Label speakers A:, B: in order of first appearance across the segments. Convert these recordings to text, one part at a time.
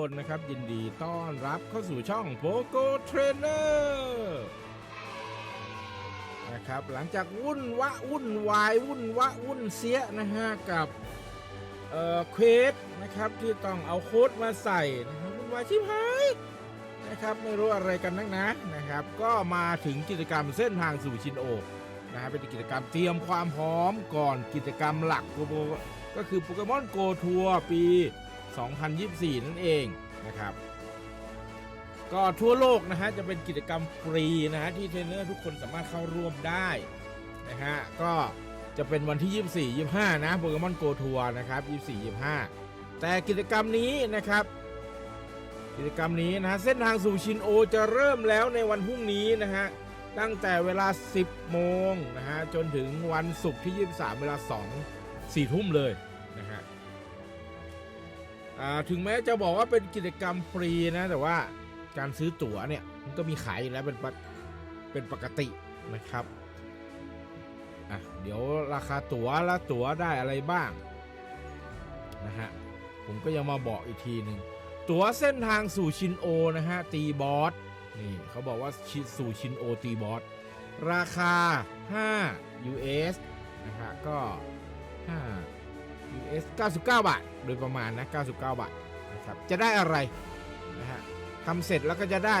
A: คนนะครับ ยินดีต้อนรับเข้าสู่ช่องโ o โกเทรนเนอร์นะครับหลังจากวุ่นวะวุ่นวายวุ่นวะวุ่นเสียนะฮะกับเอ่อเควสนะครับที่ต้องเอาโค้ดมาใส่นะครับวุ่นวายชิบหายนะครับไม่รู้อะไรกันนักนะนะครับ ก็มาถึงกิจกรรมเส้นทางสู่ชินโอนะฮะเป็นกิจกรรมเตรียมความพร้อมก่อนกิจกรรมหลักโปโปก็คือโปเกมอนโกทัวร์ปี 2024 นั่นเองนะครับ ก็ทั่วโลกนะฮะจะเป็นกิจกรรมฟรีนะฮะที่เทรนเนอร์ทุกคนสามารถเข้าร่วมได้นะฮะก็จะเป็นวันที่ 24 25 นะโปเกมอนโกทัวร์นะครับ 24 25 แต่กิจกรรมนี้นะครับ กิจกรรมนี้นะฮะเส้นทางสู่ชินโอจะเริ่มแล้วในวันพรุ่งนี้นะฮะตั้งแต่เวลา 10 โมงนะฮะจนถึงวันศุกร์ที่ 23 เวลา 2 4 ทุ่มเลยนะฮะ ถึงแม้จะบอกว่าเป็นกิจกรรมฟรีนะ แต่ว่าการซื้อตั๋วเนี่ยมันก็มีขายอยู่แล้วเป็นปเป็นปกตินะครับอะเดี๋ยวราคาตั๋วแล้วตั๋วได้อะไรบ้างนะฮะผมก็ยังมาบอกอีกทีหนึ่งตั๋วเส้นทางสู่ชินโอนะฮะตีบอสนี่เขาบอกว่าชิสู่ชินโอตีบอสราคา 5 US นะฮะก็ 5 US 99 บาท โดยประมาณนะ 99 บาทนะครับ จะได้อะไรนะฮะทำเสร็จแล้วก็จะได้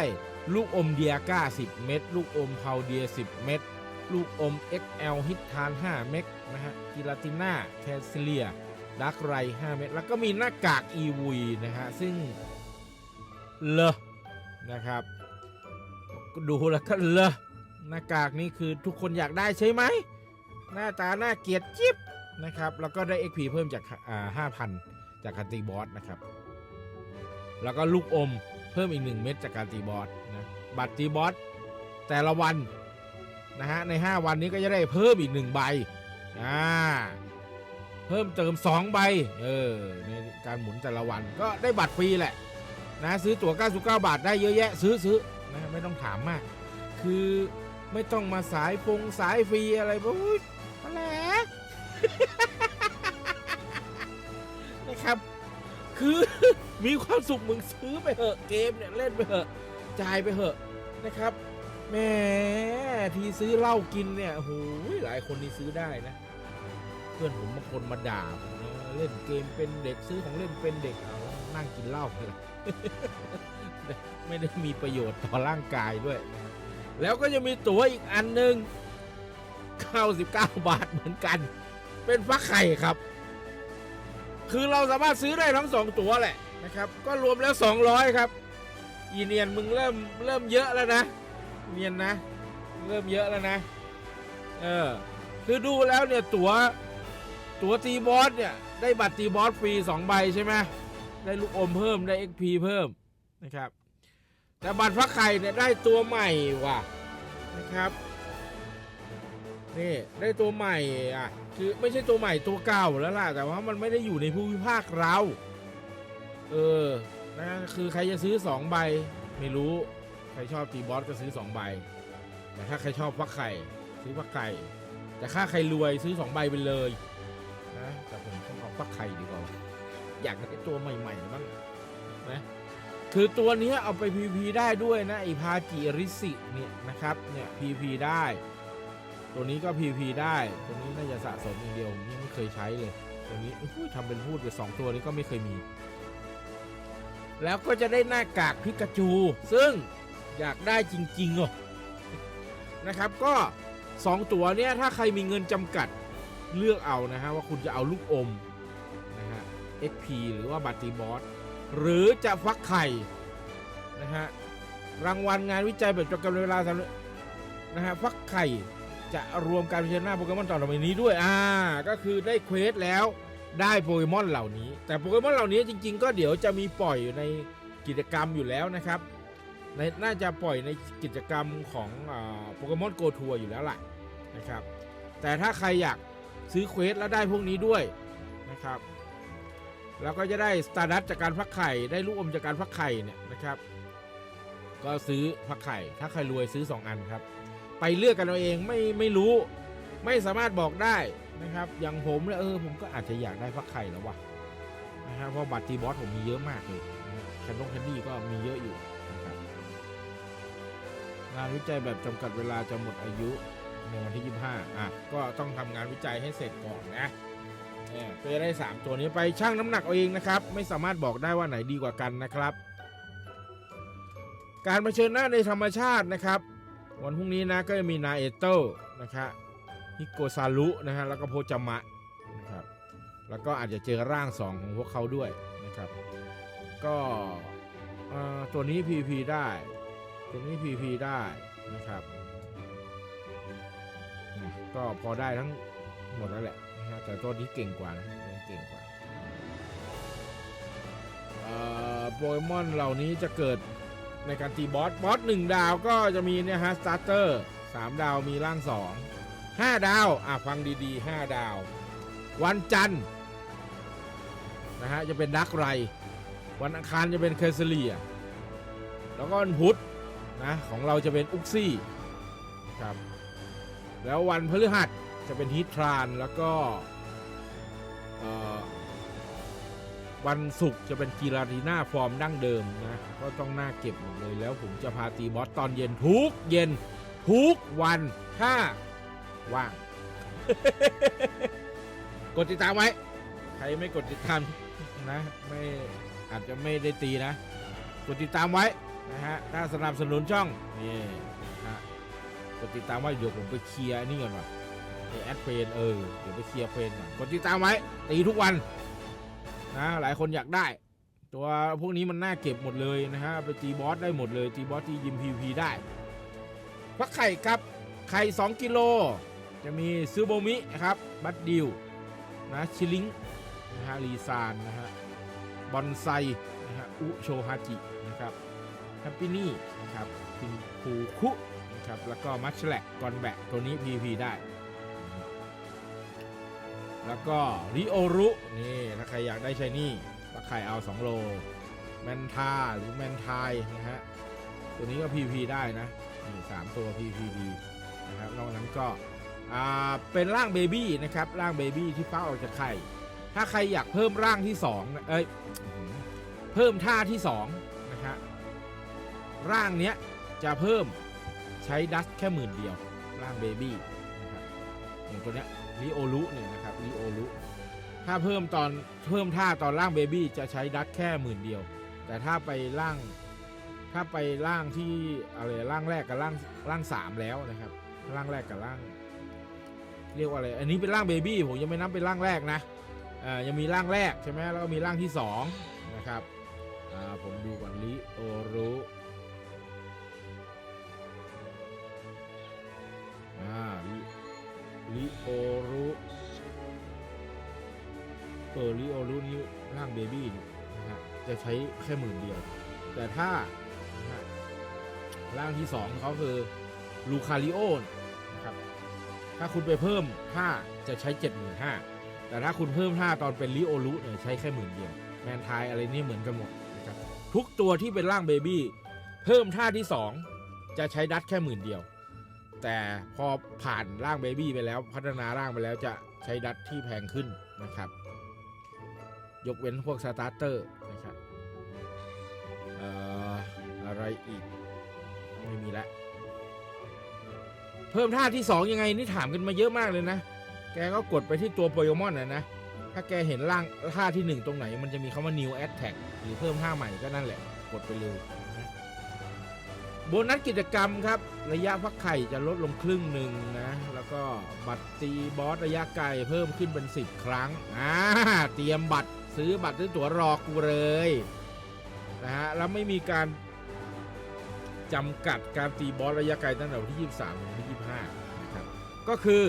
A: ลูกอมเดียก้า 10 เม็ด ลูกอมเพาเดีย 10 เม็ด ลูกอม XL ฮิตทาน 5 เม็ดนะฮะ กิลาติน่า แคสเลียดักไร 5 เม็ด แล้วก็มีหน้ากากอีวีนะฮะ ซึ่งเลอะนะครับ ดูแล้วก็เลอะหน้ากากนี้คือทุกคนอยากได้ใช่ไหม หน้าตาหน่าเกียดจิ๊บ นะครับ แล้วก็ได้ XP เพิ่มจากอ่า5,000 จากการตีบอสนะครับ แล้วก็ลูกอมเพิ่มอีก 1 เม็ดจากการตีบอสนะบัตรตีบอสแต่ละวันนะฮะใน 5 วันนี้ก็จะได้เพิ่มอีก 1 ใบอ่าเพิ่มเติม 2 ใบเออในการหมุนแต่ละวันก็ได้บัตรฟรีแหละนะซื้อตั๋ว 99 บาทได้เยอะแยะซื้อซื้อนะไม่ต้องถามมาก คือไม่ต้องมาสายฟงสายฟรีอะไรพวกนี้อะไร นะครับ คือมีความสุขมึงซื้อไปเหอะเกมเนี่ยเล่นไปเหอะจ่ายไปเหอะนะครับแหมที่ซื้อเหล้ากินเนี่ยโอ้โหหลายคนนี่ซื้อได้นะ เพื่อนผมบางคนมาด่าผมนะเล่นเกมเป็นเด็กซื้อของเล่นเป็นเด็กเอานั่งกินเหล้าเลยไม่ได้มีประโยชน์ต่อร่างกายด้วยนะแล้วก็จะมีตั๋วอีกอันหนึ่ง99 บาทเหมือนกัน เป็นฟักไข่ครับ คือเราสามารถซื้อได้ทั้งสองตัวแหละนะครับ ก็รวมแล้ว 200 ครับ อีเนียนมึงเริ่มเริ่มเยอะแล้วนะ เนียนนะ เริ่มเยอะแล้วนะ เออ คือดูแล้วเนี่ยตัวตัวตีบอสเนี่ย ได้บัตรตีบอสฟรี2ใบใช่ไหมได้ลูกอมเพิ่มได้ XP เพิ่มนะครับ แต่บัตรฟักไข่เนี่ยได้ตัวใหม่ว่ะนะครับ นี่ได้ตัวใหม่อะคือไม่ใช่ตัวใหม่ตัวเก่าแล้วล่ะ แต่ว่ามันไม่ได้อยู่ในภูมิภาคเรา เออนะคือใครจะซื้อ2ใบไม่รู้ใครชอบตีบอสก็ซื้อ2ใบแต่ถ้าใครชอบฟักไข่ซื้อฟักไข่แต่ถ้าใครรวยซื้อ2ใบไปเลยนะแต่ผมต้องเอาฟักไข่ดีกว่าอยากได้ตัวใหม่ๆบ้างนะคือตัวนี้เอาไป PVP ได้ด้วยนะไอพาจิริสิเนี่ยนะครับเนี่ย PVP ได้ ตัวนี้ก็ PVP ได้ ตัวนี้น่าจะสะสมอย่างเดียวผมยังไม่เคยใช้เลย ตัวนี้ทำเป็นพูดไปสองตัวนี้ก็ไม่เคยมี แล้วก็จะได้หน้ากากพิกาจู ซึ่งอยากได้จริงๆอะนะครับก็ 2 ตัวเนี้ยถ้าใครมีเงินจำกัดเลือกเอานะฮะว่าคุณจะเอาลูกอมนะฮะ XP หรือว่าบัตตีบอสหรือจะฟักไข่นะฮะรางวัลงานวิจัยแบบจำกัดเวลาสำหรับนะฮะฟักไข่ จะรวมการเผชิญหน้าโปเกมอนต่อไปนี้ด้วย อ่า ก็คือได้เควสแล้วได้โปเกมอนเหล่านี้ แต่โปเกมอนเหล่านี้จริง ๆ ก็เดี๋ยวจะมีปล่อยอยู่ในกิจกรรมอยู่แล้วนะครับในน่าจะปล่อยในกิจกรรมของโปเกมอนโกทัวร์อยู่แล้วแหละนะครับ แต่ถ้าใครอยากซื้อเควสแล้วได้พวกนี้ด้วยนะครับ แล้วก็จะได้สตาร์ดัตจากการฟักไข่ ได้ลูกอมจากการฟักไข่เนี่ยนะครับ ก็ซื้อฟักไข่ ถ้าใครรวยซื้อ 2 อันครับ ไปเลือกกันเอาเองไม่ไม่รู้ไม่สามารถบอกได้นะครับ อย่างผมเนี่ยเออผมก็อาจจะอยากได้ฟักไข่แล้ววะนะฮะเพราะบัตรตีบอสผมมีเยอะมากเลยแคนนงแคนดี้ก็มีเยอะอยู่นะครับงานวิจัยแบบจำกัดเวลาจะหมดอายุในวันที่ 25 อะ ก็ต้องทำงานวิจัยให้เสร็จก่อนนะเนี่ยเพื่อได้ 3 ตัวนี้ไปชั่งน้ำหนักเอาเองนะครับ ไม่สามารถบอกได้ว่าไหนดีกว่ากันนะครับ การเผชิญหน้าในธรรมชาตินะครับ วันพรุ่งนี้นะก็จะมีนาเอโตนะครับฮิโกซารุนะฮะแล้วก็โพจามะนะครับแล้วก็อาจจะเจอร่างสองของพวกเขาด้วยนะครับ ก็ตัวนี้ PP ได้ ตัวนี้ PP ได้นะครับก็พอได้ทั้งหมดแล้วแหละนะฮะแต่ตัวนี้เก่งกว่านะเก่งกว่าโปเกมอนเหล่านี้จะเกิด ในการตีบอส บอสหนึ่งดาวก็จะมีเนี่ยฮะสตาร์เตอร์สามดาวมีร่างสองห้าดาว อะ ฟังดีๆห้าดาว วันจันทร์นะฮะ จะเป็นดักไร วันอังคารจะเป็นเคเซเลีย แล้วก็วันพุธนะ ของเราจะเป็นอุกซี่ครับ แล้ววันพฤหัสจะเป็นฮิตทรานแล้วก็เอ่อ วันศุกร์จะเป็นกีราทีน่าฟอร์มดั้งเดิมนะก็ต้องหน้าเก็บหมดเลยแล้วผมจะพาตีบอสตอนเย็นทุกเย็นทุกวันถ้าว่าง กดติดตามไว้ ใครไม่กดติดตามนะ ไม่อาจจะไม่ได้ตีนะ กดติดตามไว้นะฮะถ้าสนับสนุนช่องนี่ฮะกดติดตามไว้เดี๋ยวผมไปเคลียร์นี่ก่อนว่ะไอแอดเฟนเออเดี๋ยวไปเคลียร์เฟนก่อนกดติดตามไว้ตีทุกวัน นะหลายคนอยากได้ ตัวพวกนี้มันน่าเก็บหมดเลยนะฮะไปตีบอสได้หมดเลยตีบอสที่ยิมพีพีได้ฟักไข่ครับไข่ 2 กิโล จะมีซูโบมินะครับบัตดิวนะชิลิงนะฮะรีซานนะฮะบอนไซนะฮะอุโชฮาจินะครับแฮปปี้นี่นะครับพินคูคุนะครับแล้วก็มัชแลกกอนแบกตัวนี้ PP ได้ แล้วก็ริโอรุนี่ถ้าใครอยากได้ใช้นี่ก็ไข่เอา 2 โล แมนทาหรือแมนทายนะฮะ ตัวนี้ก็ PP ได้นะนี่สามตัว PP ดีนะครับนอกนั้นก็อ่าเป็นร่างเบบี้นะครับร่างเบบี้ที่ฟักออกจากไข่ถ้าใครอยากเพิ่มร่างที่2นะเอ้ยเพิ่มท่าที่2นะฮะร่างเนี้ยจะเพิ่มใช้ดัสแค่หมื่นเดียวร่างเบบี้ อย่างตัวเนี้ยลิโอลุเนี่ยนะครับลิโอลุถ้าเพิ่มตอนเพิ่มท่าตอนร่างเบบี้จะใช้ดัสแค่หมื่นเดียว แต่ถ้าไปร่างถ้าไปร่างที่อะไรร่างแรกกับร่างร่างสามแล้วนะครับร่างแรกกับร่าง เรียกว่าอะไร อันนี้เป็นร่างเบบี้ผมยังไม่นับเป็นร่างแรกนะอ่ายังมีร่างแรกใช่ไหมแล้วก็มีร่างที่สองนะครับอ่าผมดูก่อนลิโอรุอ่าลิ ลิโอรุเออลิโอรุนี่ร่างเบบี้นะฮะจะใช้แค่หมื่นเดียว แต่ถ้าร่างที่สองเขาคือลูคาริโอนะครับ ถ้าคุณไปเพิ่มท่าจะใช้75,000แต่ถ้าคุณเพิ่มท่าตอนเป็นลิโอรุเนี่ยใช้แค่หมื่นเดียว แมนทายอะไรนี่เหมือนกันหมดนะครับทุกตัวที่เป็นร่างเบบี้เพิ่มท่าที่2จะใช้ดัตแค่หมื่นเดียว แต่พอผ่านร่างเบบี้ไปแล้วพัฒนาร่างไปแล้วจะใช้ดัตที่แพงขึ้นนะครับ ยกเว้นพวกสตาร์เตอร์นะครับเอ่ออะไรอีก ไม่มีละ เพิ่มท่าที่ 2 ยังไงนี่ถามกันมาเยอะมากเลยนะ แกก็กดไปที่ตัวโปเกมอนนะนะ ถ้าแกเห็นร่างท่าที่ 1 ตรงไหน มันจะมีคำว่า new attack หรือเพิ่มท่าใหม่ก็นั่นแหละ กดไปเลย โบนัสกิจกรรมครับ ระยะพักไข่จะลดลงครึ่งหนึ่งนะ แล้วก็บัตรตีบอสระยะไกลเพิ่มขึ้นเป็น 10 ครั้งอ่าเตรียมบัตรซื้อบัตรซื้อตั๋วรอกูเลยนะฮะแล้วไม่มีการจำกัดการตีบอสระยะไกลตั้งแต่วันที่ 23ถึงวันที่ 25นะครับก็คือ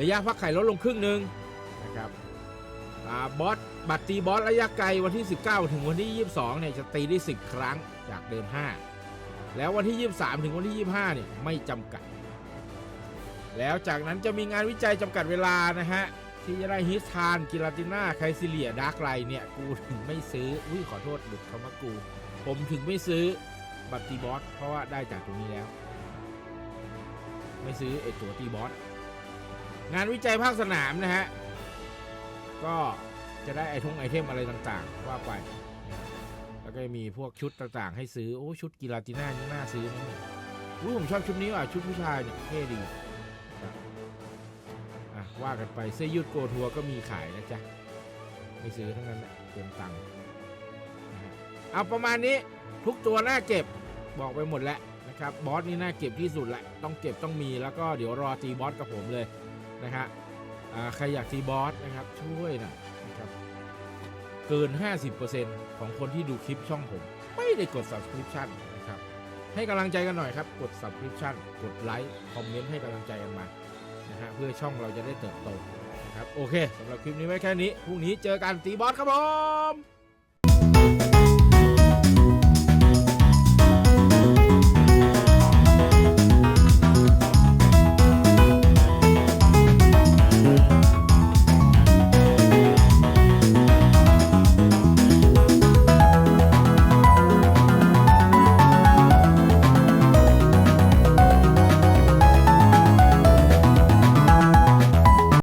A: ระยะพักไข่ลดลงครึ่งหนึ่งนะครับอ่าบอสบัตรตีบอสระยะไกลวันที่ 19 ถึงวันที่ 22เนี่ยจะตีได้ 10 ครั้งจากเดิม 5 แล้ววันที่ 23 ถึงวันที่ 25 เนี่ยไม่จำกัด แล้วจากนั้นจะมีงานวิจัยจำกัดเวลานะฮะ ที่จะได้ฮิสทาน กิลาติน่า ไคซิเลีย ดาร์กไลเนี่ย กูถึงไม่ซื้อ อุ้ยขอโทษหลุดคำว่ากู ผมถึงไม่ซื้อบัตตีบอส เพราะว่าได้จากตรงนี้แล้ว ไม่ซื้อไอตัวตีบอส งานวิจัยภาคสนามนะฮะ ก็จะได้ไอทงไอเทมอะไรต่างๆ ว่าไป แล้วก็มีพวกชุดต่างๆ ให้ซื้อ โอ้ ชุดกีฬาจีน่านี่น่าซื้อนะเนี่ยอุ้ผมชอบชุดนี้ว่ะชุดผู้ชายเนี่ยเท่ดีอะว่ากันไปเสื้อยืดโกทัวก็มีขายนะจ๊ะไม่ซื้อทั้งนั้นแหละเติมตังค์เอาประมาณนี้ทุกตัวน่าเก็บบอกไปหมดแล้วนะครับบอสนี่น่าเก็บที่สุดแหละต้องเก็บต้องมีแล้วก็เดี๋ยวรอตีบอสกับผมเลยนะฮะอ่าใครอยากตีบอสนะครับช่วยหน่อยนะ เกิน 50%ของคนที่ดูคลิปช่องผม ไม่ได้กด subscription นะครับ ให้กำลังใจกันหน่อยครับ กด subscription กดไลค์คอมเมนต์ให้กำลังใจกันมานะฮะเพื่อช่องเราจะได้เติบโตนะครับโอเคสำหรับคลิปนี้ไว้แค่นี้พรุ่งนี้เจอกันตีบอสครับผม